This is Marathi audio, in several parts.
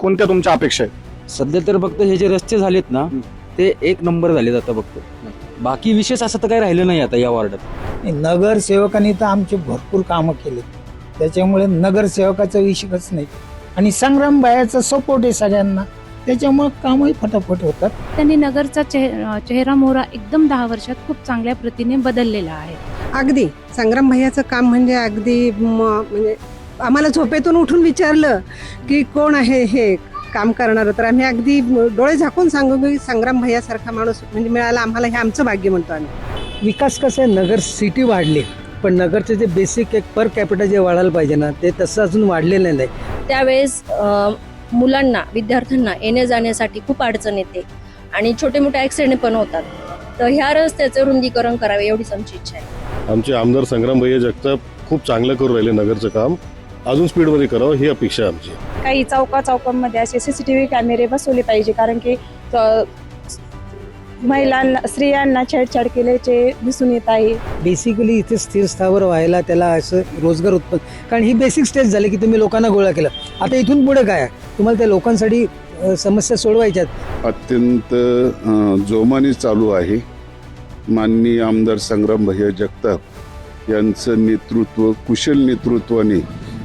कोणत्या तुमच्या अपेक्षा आहेत? सध्या तर फक्त हे जे रस्ते झालेत ना ते एक नंबर झालेत आता फक्त. बाकी विशेष असं तर काही राहिलं नाही आता या वॉर्डात. नगरसेवकांनी तर आमचे भरपूर कामं केले त्याच्यामुळे नगरसेवकाचा विषयच नाही. आणि संग्राम बायाचा सपोर्ट आहे सगळ्यांना. त्याच्यामुळे कामही फटाफट होतात. त्यांनी नगरचा चेह चेहरा मोहरा एकदम दहा वर्षात खूप चांगल्या प्रतीने बदललेला आहे. अगदी. संग्राम भैयाचं काम म्हणजे अगदी म- म्हणजे आम्हाला झोपेतून उठून विचारलं की कोण आहे हे काम करणारं? तर आम्ही अगदी डोळे झाकून सांगू की संग्राम भैयासारखा माणूस म्हणजे मिळाला आम्हाला हे आमचं भाग्य म्हणतो आम्ही. विकास कसं आहे? नगर सिटी वाढली पण नगरचे जे बेसिक एक पर कॅपिटल जे वाढायला पाहिजे ना ते तसं अजून वाढलेलं नाही. त्यावेळेस मुलांना विद्यार्थ्यांना येण्या जाण्यासाठी खूप अडचण येते आणि छोटे मोठे ॲक्सिडेंट पण होतात. तर ह्या रस्त्याचं रुंदीकरण करावे एवढीच आमची इच्छा आहे. आमचे आमदार संग्राम भैया जगताप खूप चांगलं करू राहिले नगरचं काम. अजून स्पीडमध्ये करावं ही अपेक्षा आमची. काही चौका चौकांमध्ये असे सीसीटीव्ही कॅमेरे बसवले पाहिजे कारण की महिलांना स्त्रियांना छेडछाड केल्याचे दिसून येत आहे. बेसिकली इथे स्थिर स्थावर व्हायला त्याला असं रोजगार उत्पन्न कारण ही बेसिक स्टेज झाली की तुम्ही लोकांना गोळा केलं. आता इथून पुढे काय? तुम्हाला त्या लोकांसाठी समस्या सोडवायच्यात. अत्यंत जोमाने चालू आहे. माननीय आमदार संग्राम भैया जगताप यांचं नेतृत्व कुशल नेतृत्वाने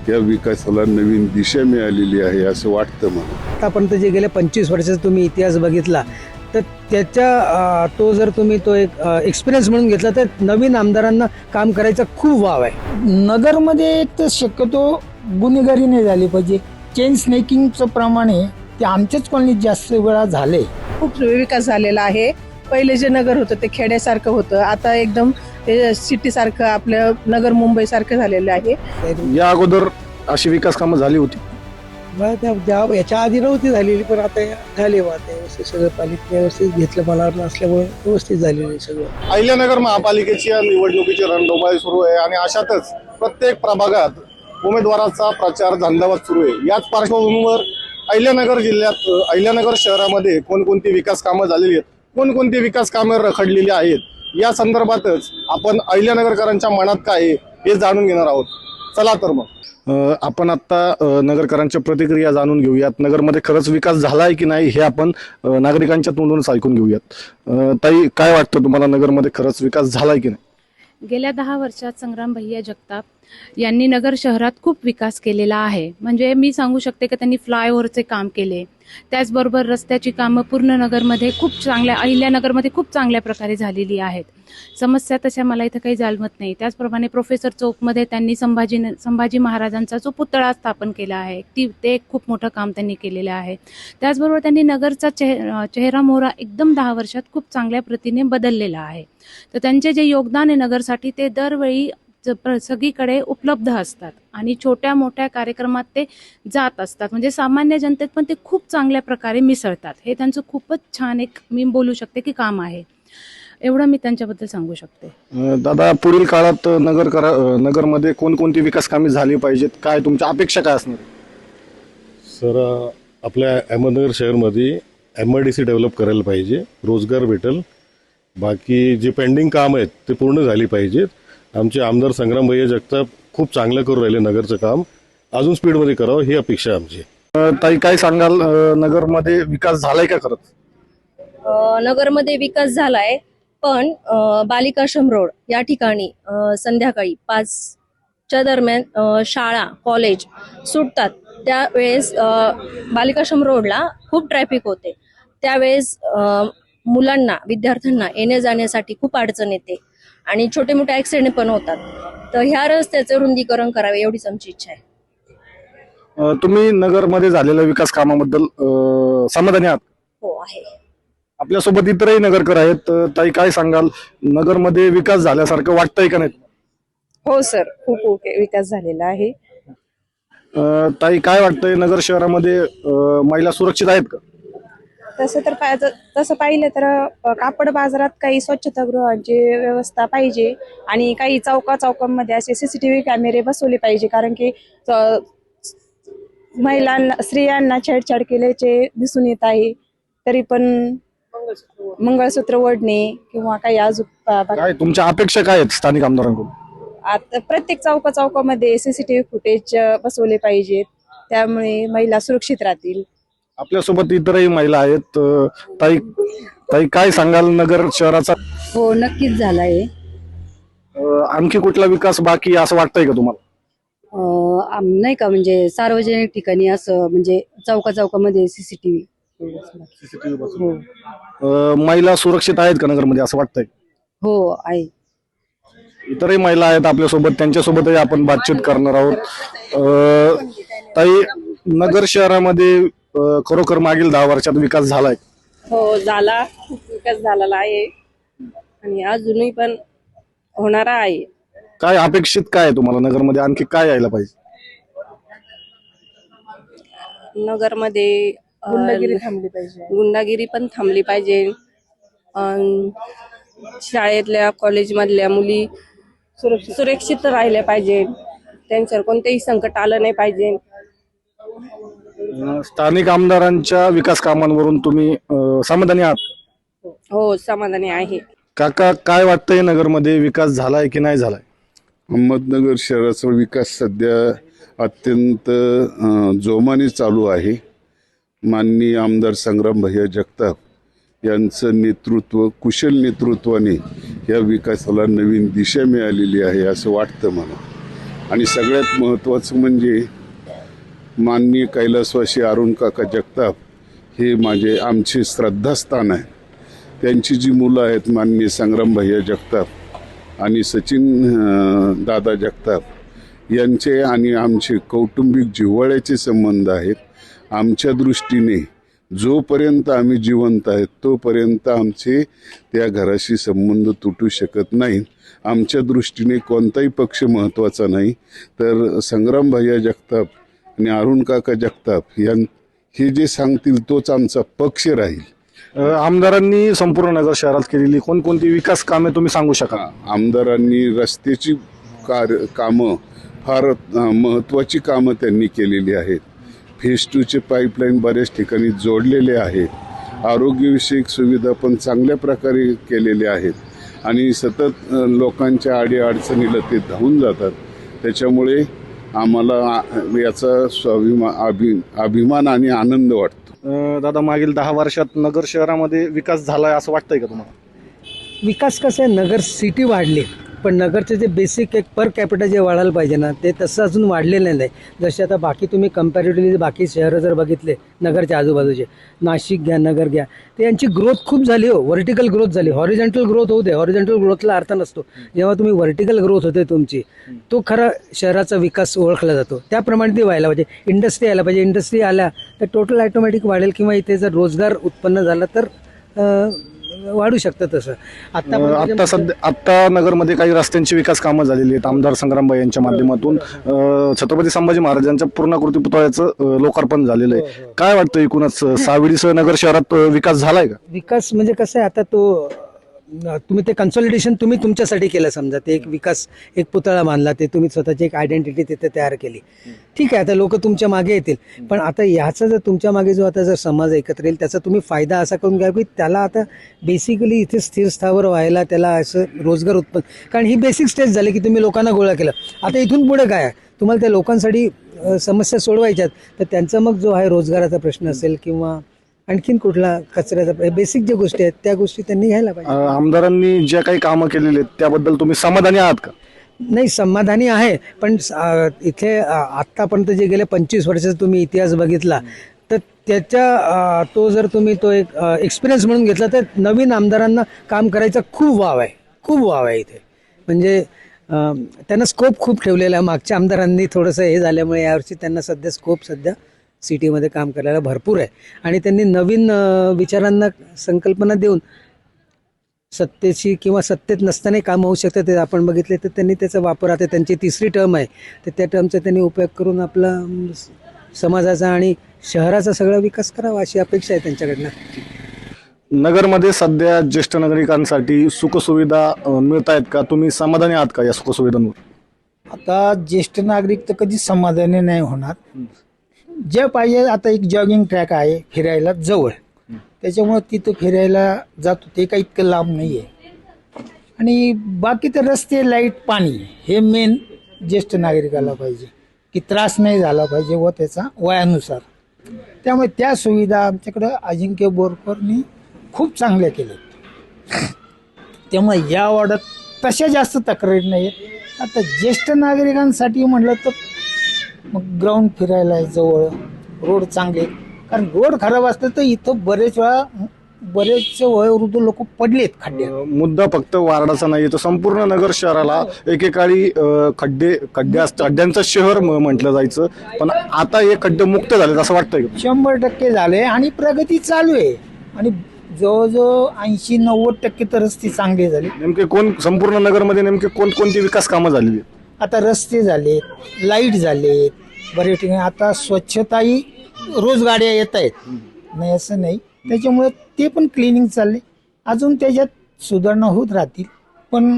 या विकासाला नवीन दिशा मिळालेली आहे असं वाटतं मला. आतापर्यंत जे गेल्या पंचवीस वर्षाचा तुम्ही इतिहास बघितला तर त्याच्या अ, तो जर तुम्ही तो एक एक्सपिरियन्स म्हणून घेतला तर नवीन आमदारांना काम करायचा खूप वाव आहे. नगरमध्ये तर शक्यतो गुन्हेगारी नाही झाली पाहिजे. चेन स्नेकिंगचं प्रमाण आहे ते आमच्याच कॉलनीत जास्त वेळा झाले खूप विकास झालेला आहे. पहिले जे नगर होतं ते खेड्यासारखं होतं. आता एकदम ते सिटीसारखं आपलं नगर मुंबईसारखं झालेलं आहे. या अगोदर अशी विकास कामं झाली होती. याच्या आधी नव्हती झालेली पण आता झाले व्यवस्थित सगळं पालिका व्यवस्थित घेतलं मनावर असल्यामुळे व्यवस्थित झालेलं आहे सगळं. अहिल्यानगर महापालिकेची या निवडणुकीची रणधुमाळी सुरू आहे आणि अशातच प्रत्येक प्रभागात उमेदवाराचा प्रचार झंझावात सुरू आहे. याच पार्श्वभूमीवर अहिल्यानगर जिल्ह्यात अहिल्यानगर शहरामध्ये कोणकोणती विकास कामं झालेली आहेत? कोणकोणती विकास कामं रखडलेली आहेत या संदर्भातच आपण अहिल्यानगरकरांच्या मनात काय आहे हे जाणून घेणार आहोत. चला तर मग. आपण आता अ, नगरकरांच्या प्रतिक्रिया जाणून घेऊयात. नगरमध्ये खरंच विकास झाला आहे की नाही हे आपण नागरिकांच्या तोंडूनच ऐकून घेऊयात. ताई काय वाटतं तुम्हाला नगरमध्ये खरंच विकास झालाय की नाही? गेल्या दहा वर्षात संग्राम भैया जगताप यांनी नगर शहरात खूप विकास केलेला आहे. म्हणजे मी सांगू शकते की त्यांनी फ्लायओव्हरचे काम केले. त्याचबरोबर रस्त्याची कामं पूर्ण नगरमध्ये खूप चांगल्या अहिल्यानगरमध्ये खूप चांगल्या प्रकारे झालेली आहेत. समस्या तशा मला इथं काही जाणवत नाही. त्याचप्रमाणे प्रोफेसर चौकमध्ये त्यांनी संभाजी संभाजी महाराजांचा जो पुतळा स्थापन केला आहे ती ते एक खूप मोठं काम त्यांनी केलेलं आहे. त्याचबरोबर त्यांनी नगरचा चेह चेहरा मोहरा एकदम दहा वर्षात खूप चांगल्या प्रतीने बदललेला आहे. तर त्यांचे जे योगदान आहे नगरसाठी ते दरवेळी सगळीकडे उपलब्ध असतात आणि छोट्या मोठ्या कार्यक्रमात ते जात असतात. म्हणजे सामान्य जनतेत पण ते खूप चांगल्या प्रकारे मिसळतात. हे त्यांचं खूपच छान एक मी बोलू शकते की काम आहे. एवढं मी त्यांच्याबद्दल सांगू शकते. दादा पुढील काळात नगर करा नगरमध्ये कोणकोणती विकास कामे झाली पाहिजेत? काय तुमच्या अपेक्षा काय असणार? सर आपल्या Ahmednagar शहरमध्ये M I D C develop करायला पाहिजे रोजगार भेटेल. बाकी जे पेंडिंग काम आहेत ते पूर्ण झाली पाहिजेत. आमचे आमदार संग्राम भैया जगताप खूप चांगलं करू राहिले नगरचं काम. अजून स्पीडमध्ये करावं ही अपेक्षा आहे आमची. ताई काय सांगाल? नगरमध्ये विकास झालाय का खरंच? अ, नगरमध्ये विकास झालाय पण अ, बालिकाश्रम रोड या ठिकाणी अ, संध्याकाळी पाचच्या दरम्यान अ, शाळा कॉलेज सुटतात. त्यावेळेस अ, बालिकाश्रम रोडला खूप ट्रॅफिक होते. त्यावेळेस अ, मुलांना विद्यार्थ्यांना येण्या जाण्यासाठी खूप अडचण येते. आणि छोटे मोठे ॲक्सिडेंट पण होतात. तर ह्या रस्त्याचं रुंदीकरण करावे एवढीच आमची इच्छा आहे. अ, तुम्ही नगरमध्ये झालेल्या विकास कामाबद्दल अ, समाधानी आहात? हो आहे. आपल्यासोबत इतरही नगरकर आहेत. अ, ताई काय सांगाल? नगरमध्ये विकास झाल्यासारखं वाटतंय का नाही हो सर. खूप ओके. विकास झालेला आहे. अ, ताई काय वाटतंय नगर शहरामध्ये अ, महिला सुरक्षित आहेत का? तसं तर पाहिजे तसं पाहिलं तर कापड बाजारात काही स्वच्छतागृहांची व्यवस्था पाहिजे आणि काही चौका चौकांमध्ये असे सीसीटीव्ही कॅमेरे बसवले पाहिजे. कारण की महिलांना स्त्रियांना छेडछाड केल्याचे दिसून येत आहे. तरी पण मंगळसूत्र ओढणे किंवा काही अजून काय तुमच्या अपेक्षा काय आहेत स्थानिक आमदारांकडून? आता प्रत्येक चौका चौकामध्ये सीसीटीव्ही फुटेज बसवले पाहिजेत. त्यामुळे महिला सुरक्षित राहतील. आपल्यासोबत इतरही महिला आहेत. ताई ताई काय सांगाल नगर शहराचा? हो नक्कीच झाला आहे आणखी कुठला विकास बाकी असं वाटतंय का तुम्हाला? अं, आम- नाही का म्हणजे सार्वजनिक ठिकाणी असं म्हणजे चौका चौकामध्ये सीसीटीव्ही हो. अ, महिला सुरक्षित आहेत का नगरमध्ये असं वाटतंय? हो आहे. इतरही महिला आहेत आपल्यासोबत त्यांच्यासोबतही आपण बातचीत करणार आहोत. अ, ताई नगर शहरामध्ये खरोखर मागील दहा वर्षात विकास झालाय. हो झाला. खूप विकास झालेला आहे. आणि अजूनही पण होणारा आहे. काय अपेक्षित काय आहे तुम्हाला? नगरमध्ये आणखी काय यायला पाहिजे? नगरमध्ये अं, गुंडगिरी थांबली पाहिजे. गुंडागिरी पण थांबली पाहिजे. अं, शाळेतल्या कॉलेजमधल्या मुली सुरक्षित राहिल्या पाहिजे. त्यांच्यावर कोणतेही संकट आलं नाही पाहिजे. स्थानिक आमदारांच्या विकास कामांवरून तुम्ही अ, समाधानी आहात हो समाधानी आहे. काका काय वाटतंय नगरमध्ये विकास झालाय की नाही झालाय? अहमदनगर शहराचा विकास सध्या अत्यंत अ, जोमाने चालू आहे. माननीय आमदार संग्राम भैया जगताप यांचं नेतृत्व कुशल नेतृत्वाने या विकासाला नवीन दिशा मिळालेली आहे असं वाटतं मला. आणि सगळ्यात महत्त्वाचं म्हणजे माननीय कैलासवासी अरुण काका जगताप हे माझे आमचे श्रद्धास्थान आहे. त्यांची जी मुलं आहेत माननीय संग्राम भैया जगताप आणि सचिन दादा जगताप यांचे आणि आमचे कौटुंबिक जिव्हाळ्याचे संबंध आहेत. आमच्या दृष्टीने जोपर्यंत आम्ही जिवंत आहेत तोपर्यंत आमचे त्या घराशी संबंध तुटू शकत नाही आमच्या दृष्टीने कोणताही पक्ष महत्त्वाचा नाही. तर संग्राम भैया जगताप आणि अरुण काका जगताप यां हे जे सांगतील तोच आमचा पक्ष राहील. अ, आमदारांनी संपूर्ण नगर शहरात केलेली कोणकोणती विकास कामे तुम्ही सांगू शकाल? आमदारांनी रस्त्याची कार्य कामं फार महत्त्वाची कामं त्यांनी केलेली आहेत. फेज टूचे पाईपलाईन बऱ्याच ठिकाणी जोडलेले आहेत. आरोग्यविषयक सुविधा पण चांगल्या प्रकारे केलेल्या आहेत. आणि सतत अ, लोकांच्या अडीअडचणीला ते धावून जातात. त्याच्यामुळे आम्हाला याचा स्वाभिमा अभि अभिमान आणि आनंद वाटतो. दादा मागील दहा वर्षात नगर शहरामध्ये विकास झालाय असं वाटतंय का तुम्हाला? विकास कसं आहे? नगर सिटी वाढली पण नगरचं जे बेसिक एक पर कॅपिटल जे वाढायला पाहिजे ना ते तसं अजून वाढलेलं नाही. जसे आता बाकी तुम्ही कम्पॅरेटिव्हली बाकी शहरं जर बघितले नगरच्या आजूबाजूचे नाशिक घ्या नगर घ्या ते यांची ग्रोथ खूप झाली हो. व्हर्टिकल ग्रोथ झाली. हॉरिझेंटल ग्रोथ होऊ दे. हॉरिझेंटल ग्रोथला अर्थ नसतो. जेव्हा तुम्ही व्हर्टिकल ग्रोथ होते तुमची तो खरा शहराचा विकास ओळखला जातो. त्याप्रमाणे ते व्हायला पाहिजे. इंडस्ट्री यायला पाहिजे. इंडस्ट्री आल्या तर टोटल ॲटोमॅटिक वाढेल किंवा इथे जर रोजगार उत्पन्न झाला तर वाढू शकतं तसं. आता सध्या आता नगरमध्ये काही रस्त्यांची विकास कामं झालेली आहेत. आमदार संग्रामबाई यांच्या माध्यमातून अ, छत्रपती संभाजी महाराजांच्या पूर्णाकृती पुतळ्याचं अ, लोकार्पण झालेलं आहे. काय वाटतं एकूणच अ, सावेडीसह नगर शहरात अ, विकास झालाय का? विकास म्हणजे कसं आहे आता तो तुम्ही ते कन्सॉलिडेशन तुम्ही तुमच्यासाठी केलं समजा ते एक विकास एक पुतळा बांधला ते तुम्ही स्वतःची एक आयडेंटिटी तिथे तयार केली. ठीक आहे आता लोक तुमच्या मागे येतील. पण आता ह्याचा जर तुमच्या मागे जो आता जर समाज एकत्र येईल त्याचा तुम्ही फायदा असा करून घ्या की त्याला आता बेसिकली इथे स्थिर स्थावर व्हायला त्याला असं रोजगार उत्पन्न कारण ही बेसिक स्टेज झाली की तुम्ही लोकांना गोळा केलं. आता इथून पुढे काय आहे? तुम्हाला त्या लोकांसाठी समस्या सोडवायच्यात तर त्यांचा मग जो आहे रोजगाराचा प्रश्न असेल किंवा आणखीन कुठला कचऱ्याचा बेसिक ज्या गोष्टी आहेत त्या गोष्टी त्यांनी घ्यायला अ, पाहिजे आमदारांनी ज्या काही कामं केलेली आहेत त्याबद्दल तुम्ही समाधानी आहात का? नाही समाधानी आहे पण अं, इथे अं, आत्तापर्यंत जे गेले पंचवीस वर्षाचा तुम्ही इतिहास बघितला तर त्याच्या अं, तो जर तुम्ही तो एक एक्सपिरियन्स म्हणून घेतला तर नवीन आमदारांना काम करायचा खूप वाव आहे खूप वाव आहे इथे. म्हणजे अं, त्यांना स्कोप खूप ठेवलेला आहे मागच्या आमदारांनी थोडंसं हे झाल्यामुळे यावर्षी त्यांना सध्या स्कोप सध्या सिटीमध्ये काम करायला भरपूर आहे. आणि त्यांनी नवीन विचारांना संकल्पना देऊन सत्तेची किंवा सत्तेत नसतानाही कामं होऊ शकतात ते आपण बघितले तर त्यांनी त्याचा वापर आता त्यांची तिसरी टर्म आहे तर त्या टर्मचा त्यांनी उपयोग करून आपला समाजाचा आणि शहराचा सगळा विकास करावा अशी अपेक्षा आहे त्यांच्याकडनं. नगरमध्ये सध्या ज्येष्ठ नागरिकांसाठी सुखसुविधा मिळत आहेत का? तुम्ही समाधानी आहात का या सुखसुविधांवर? आता ज्येष्ठ नागरिक तर कधी समाधानी नाही होणार. जे पाहिजे आता एक जॉगिंग ट्रॅक आहे फिरायला जवळ. त्याच्यामुळे तिथं फिरायला जातो ते काही इतकं लांब नाही आहे आणि बाकी तर रस्ते लाइट पाणी हे मेन ज्येष्ठ नागरिकाला पाहिजे. की त्रास नाही झाला पाहिजे व त्याचा वयानुसार. त्यामुळे त्या सुविधा आमच्याकडं अजिंक्य बोरकरनी खूप चांगल्या केल्या त्यामुळे या वॉर्डात तशा जास्त तक्रारी नाही आहेत आता ज्येष्ठ नागरिकांसाठी म्हटलं तर मग ग्राउंड फिरायला आहे जवळ रोड चांगले. कारण रोड खराब असलं तर इथं बरेच वेळा बरेचसे वयोवृद्ध लोक पडलेत खड्ड्यात मुद्दा फक्त वार्डाचा नाही तर संपूर्ण नगर शहराला एकेकाळी अ, खड्डे खड्ड्या खड्ड्यांचं शहर म- म्हटलं जायचं पण आता हे खड्डे मुक्त झालेत असं वाटतंय का? शंभर टक्के झाले आणि प्रगती चालू आहे आणि जवळजवळ ऐंशी नव्वद टक्के तर रस्ते चांगले झाले नेमके कोण संपूर्ण नगरमध्ये नेमके कोणकोणती विकास कामं झालेली आहेत? आता रस्ते झालेत लाइट झालेत बरेच ठिकाणी आता स्वच्छताही रोज गाड्या येत आहेत. नाही असं नाही. त्याच्यामुळे ते पण क्लिनिंग चालले. अजून त्याच्यात सुधारणा होत राहतील पण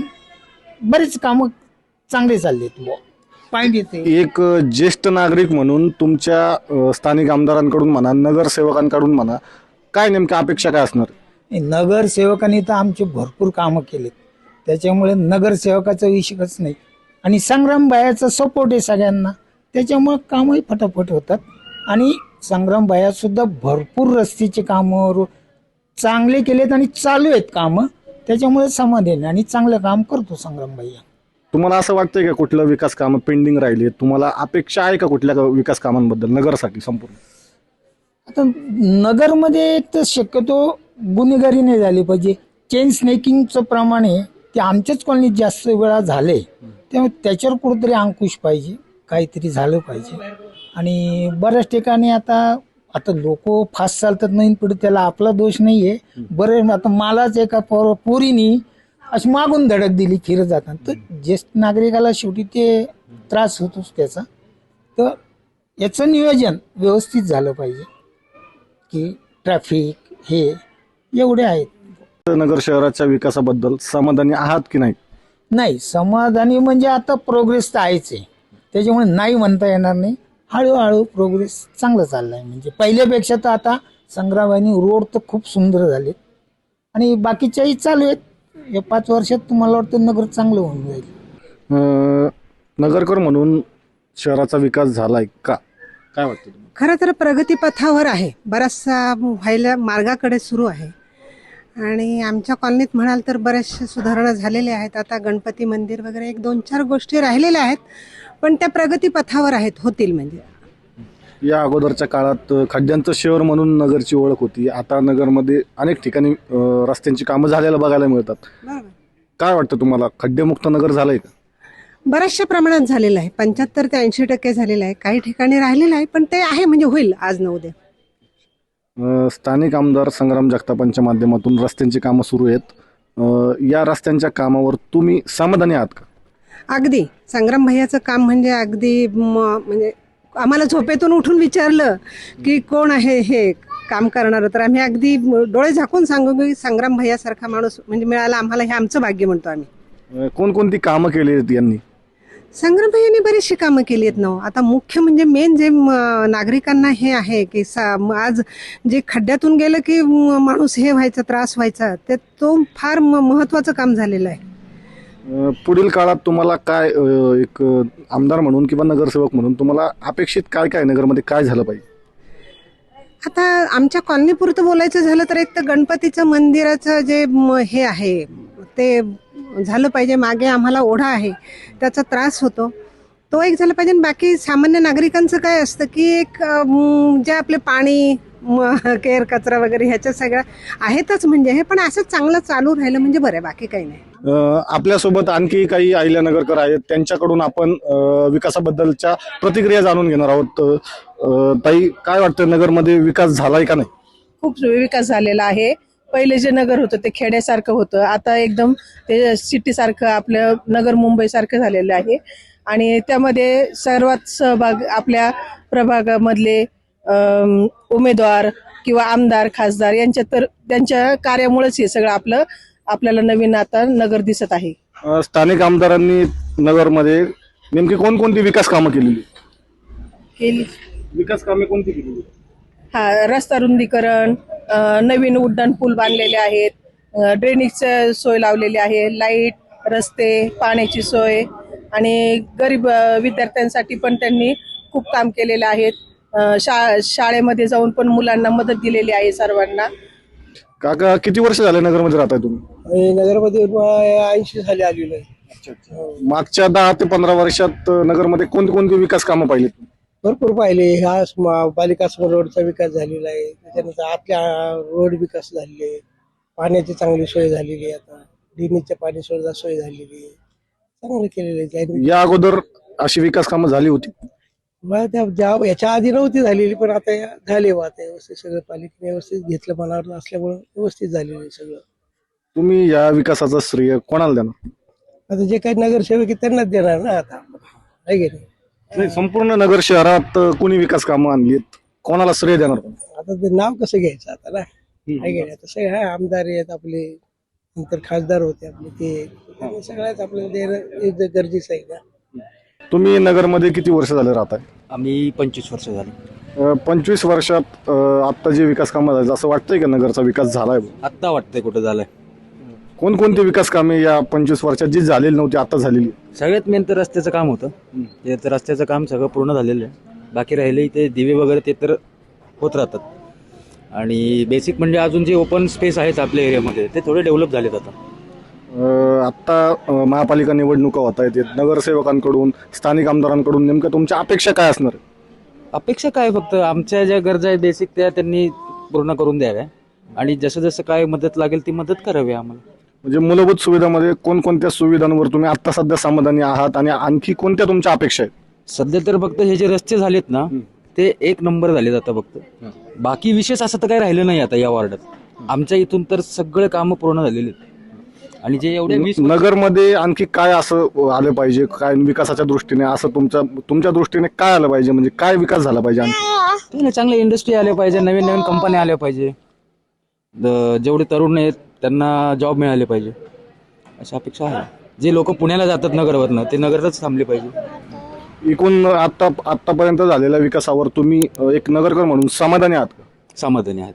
बरेच कामं चांगले चाललेत. बुवा पॉईंट येते एक ज्येष्ठ नागरिक म्हणून तुमच्या अ, स्थानिक आमदारांकडून म्हणा नगरसेवकांकडून म्हणा काय नेमक्या अपेक्षा काय असणार? नगरसेवकांनी तर आमचे भरपूर कामं केलेत. त्याच्यामुळे नगरसेवकाचा विषयच नाही. आणि संग्राम बायाचा सपोर्ट आहे सगळ्यांना. त्याच्यामुळे कामही फटाफट होतात. आणि संग्राम बाया सुद्धा भरपूर रस्त्याचे कामं चांगले केलेत आणि चालू आहेत कामं. त्याच्यामुळे समाधान आणि चांगलं काम करतो संग्राम भैया तुम्हाला असं वाटतंय का कुठलं विकास कामं पेंडिंग राहिली तुम्हाला अपेक्षा आहे का कुठल्या विकास कामांबद्दल नगरसाठी संपूर्ण? आता नगरमध्ये तर शक्यतो गुन्हेगारी नाही झाली पाहिजे. चेन स्नेकिंगचं प्रमाण आहे. ते आमच्याच कॉलनीत जास्त वेळा झाले त्यामुळे त्याच्यावर कुठंतरी अंकुश पाहिजे काहीतरी झालं पाहिजे. आणि बऱ्याच ठिकाणी आता आता लोक फास्ट चालतात नवीन पिढी त्याला आपला दोष नाही आहे बरं आता मलाच एका पोर पोरीनी अशी मागून धडक दिली फिरत जाताना. तर ज्येष्ठ नागरिकाला शेवटी ते त्रास होतोच त्याचा. तर याचं नियोजन व्यवस्थित झालं पाहिजे की ट्रॅफिक हे एवढे आहेत. नगर शहराच्या विकासाबद्दल समाधानी आहात की नाही? नाही समाधानी म्हणजे आता प्रोग्रेस तर आहेच आहे. त्याच्यामुळे नाही म्हणता येणार नाही. हळूहळू प्रोग्रेस चांगलं चाललं आहे म्हणजे पहिल्यापेक्षा तर आता संग्रामानी रोड तर खूप सुंदर झालेत. आणि बाकीच्याही चालू आहेत. या पाच वर्षात तुम्हाला वाटतं नगर चांगलं होऊन जाईल. अं, नगरकर म्हणून शहराचा विकास झालाय का? काय वाटतं तुम्हाला? खरं तर प्रगतीपथावर आहे. बराचसा व्हायला मार्गाकडे सुरू आहे. आणि आमच्या कॉलनीत म्हणाल तर बऱ्याचशा सुधारणा झालेल्या आहेत. आता गणपती मंदिर वगैरे एक दोन चार गोष्टी राहिलेल्या आहेत पण त्या प्रगतीपथावर आहेत होतील म्हणजे. या अगोदरच्या काळात खड्ड्यांचं शहर म्हणून नगरची ओळख होती. आता नगरमध्ये अनेक ठिकाणी अं, रस्त्यांची कामं झालेला बघायला मिळतात. बरोबर. काय वाटतं तुम्हाला? खड्डेमुक्त नगर झालंय का? बऱ्याचशा प्रमाणात झालेलं आहे. पंच्याहत्तर ते ऐंशी टक्के झालेलं आहे. काही ठिकाणी राहिलेलं आहे पण ते आहे म्हणजे होईल आज न उद्या. स्थानिक आमदार संग्राम जगतापांच्या माध्यमातून रस्त्यांची कामं सुरू आहेत. या रस्त्यांच्या कामावर तुम्ही समाधानी आहात का? अगदी. संग्राम भैयाचं काम म्हणजे अगदी म्हणजे आम्हाला झोपेतून उठून विचारलं की कोण आहे हे काम करणारं? तर आम्ही अगदी डोळे झाकून सांगू की संग्राम भैयासारखा माणूस म्हणजे मिळाला आम्हाला हे आमचं भाग्य म्हणतो आम्ही. कोणकोणती कामं केली आहेत यांनी? संग्राम भैयाने बरीचशी कामं केली आहेत ना हो. आता मुख्य म्हणजे मेन जे नागरिकांना हे आहे की सा म, आज जे खड्ड्यातून गेलं की माणूस हे व्हायचा त्रास व्हायचा ते तो फार म- महत्वाचं काम झालेलं आहे. पुढील काळात तुम्हाला काय एक आमदार म्हणून किंवा नगरसेवक म्हणून तुम्हाला अपेक्षित काय काय नगरमध्ये काय झालं पाहिजे? आता आमच्या कॉलनीपुरतं बोलायचं झालं तर एक तर गणपतीचं मंदिराचं जे म- हे आहे ते झालं पाहिजे मागे आम्हाला ओढा आहे त्याचा त्रास होतो. तो एक झाला पाहिजे आणि बाकी सामान्य नागरिकांचं काय असतं की एक जे आपले पाणी केअर कचरा वगैरे ह्याच्या सगळ्या आहेतच म्हणजे हे पण असं चांगलं चालू राहिलं म्हणजे बरं आहे, बाकी काही नाही. आपल्यासोबत आणखी काही अहिल्यानगरकर आहेत. त्यांच्याकडून आपण विकासाबद्दलच्या प्रतिक्रिया जाणून घेणार आहोत. ताई काय वाटतं नगरमध्ये विकास झालाय का नाही? खूप विकास झालेला आहे. पहिले जे नगर होतं ते खेड्यासारखं होतं. आता एकदम ते सिटीसारखं आपलं नगर मुंबईसारखं झालेलं आहे. आणि त्यामध्ये सर्वात सहभाग आपल्या प्रभागामधले उमेदवार किंवा आमदार खासदार यांच्या तर त्यांच्या कार्यामुळेच हे सगळं आपलं आपल्याला नवीन आता नगर दिसत आहे. अं, स्थानिक आमदारांनी नगरमध्ये नेमकी कोणकोणती विकास कामं केलेली? केली विकास कामे कोणती केलेली? हा रस्ता रुंदीकरण अ, नवीन उड्डाण पूल बांधलेले आहेत अ, ड्रेनेजचं सोय लावलेली आहे लाइट रस्ते पाण्याची सोय आणि गरीब अ, विद्यार्थ्यांसाठी पण त्यांनी खूप काम केलेलं आहे. अ, शा शाळेमध्ये जाऊन पण मुलांना मदत दिलेली आहे सर्वांना. काका किती वर्ष झाले नगरमध्ये राहताय तुम्ही? नगरमध्ये ऐंशी साली आलेलो आहे. मागच्या दहा ते पंधरा वर्षात अ, नगरमध्ये कोणती कोणती विकास कामं पाहिली भरपूर पाहिले. हा स्म- बालिका समोर रोडचा विकास झालेला आहे. त्याच्यानंतर आतल्या रोड विकास झालेले आहे. पाण्याची चांगली सोय झालेली आहे आता. ड्रेनेजच्या पाणी सोय झालेली आहे. चांगलं केलेलं आहे. त्यांनी या अगोदर अशी विकास कामं झाली होती? बा त्या ज्या- याच्या आधी नव्हती झालेली पण आता झाले बा. आता व्यवस्थित सगळं पालिकेने व्यवस्थित घेतलं मनावर असल्यामुळे व्यवस्थित झालेलं आहे सगळं. तुम्ही या विकासाचं श्रेय कोणाला देणार? आता जे काही नगरसेवक आहेत त्यांनाच देणार ना आता. आहे की नाही? नाही संपूर्ण नगर शहरात अ, कोणी विकास कामं आणली कोणाला श्रेय देणार? आता ते नाव कसं घ्यायचं आता ना? आहे की नाही? आता सगळे आमदार आहेत आपले नंतर खासदार होते आपले ते. त्यामुळे सगळ्यात आपल्याला देणं हे जे गरजेचं आहे ना. तुम्ही नगरमध्ये किती वर्ष झाले राहताय? आम्ही पंचवीस वर्ष झाली. अ, पंचवीस वर्षात अ, आता जे विकास कामं झाले असं वाटतंय का नगरचा विकास झालाय? आत्ता वाटतंय कुठं झालंय. कोणकोणते विकास कामे या पंचवीस वर्षात जी झालेली नव्हती आता झालेली? सगळ्यात मेन तर रस्त्याचं काम होतं. ते तर रस्त्याचं काम सगळं पूर्ण झालेलं आहे. बाकी राहिले इथे दिवे वगैरे ते तर होत राहतात. आणि बेसिक म्हणजे अजून जे ओपन स्पेस आहेत आपल्या एरियामध्ये ते थोडे डेव्हलप झालेत आता. आत्ता महापालिका निवडणुका होत आहेत. नगरसेवकांकडून स्थानिक आमदारांकडून नेमकं तुमच्या अपेक्षा काय असणार? अपेक्षा काय फक्त? आमच्या ज्या गरजा आहेत बेसिक त्या त्यांनी पूर्ण करून द्याव्या. आणि जसं जसं काय मदत लागेल ती मदत करावी आम्हाला. म्हणजे मूलभूत सुविधामध्ये कोणकोणत्या सुविधांवर तुम्ही आता सध्या समाधानी आहात आणि आणखी कोणत्या तुमच्या अपेक्षा आहेत? सध्या तर फक्त हे जे रस्ते झालेत ना ते एक नंबर झालेत आता फक्त. बाकी विशेष असं तर काही राहिलं नाही आता या वॉर्डात. आमच्या इथून तर सगळे कामं पूर्ण झालेली आहेत. आणि जे एवढे वीस नगरमध्ये आणखी काय असं आलं पाहिजे? काय विकासाच्या दृष्टीने असं तुमच्या तुमच्या दृष्टीने काय आलं पाहिजे? म्हणजे काय विकास झाला पाहिजे आणखी? चांगल्या इंडस्ट्री आल्या पाहिजे नवीन नवीन कंपन्या आल्या पाहिजे. द- जेवढे तरुण आहेत त्यांना जॉब मिळाले पाहिजे. अशा अपेक्षा आहे. जे लोक पुण्याला जातात नगरवरनं ते नगरच थांबले पाहिजे. एकूण आता आतापर्यंत झालेल्या विकासावर तुम्ही अ, एक नगरकर म्हणून समाधानी आहात का? समाधानी आहेत.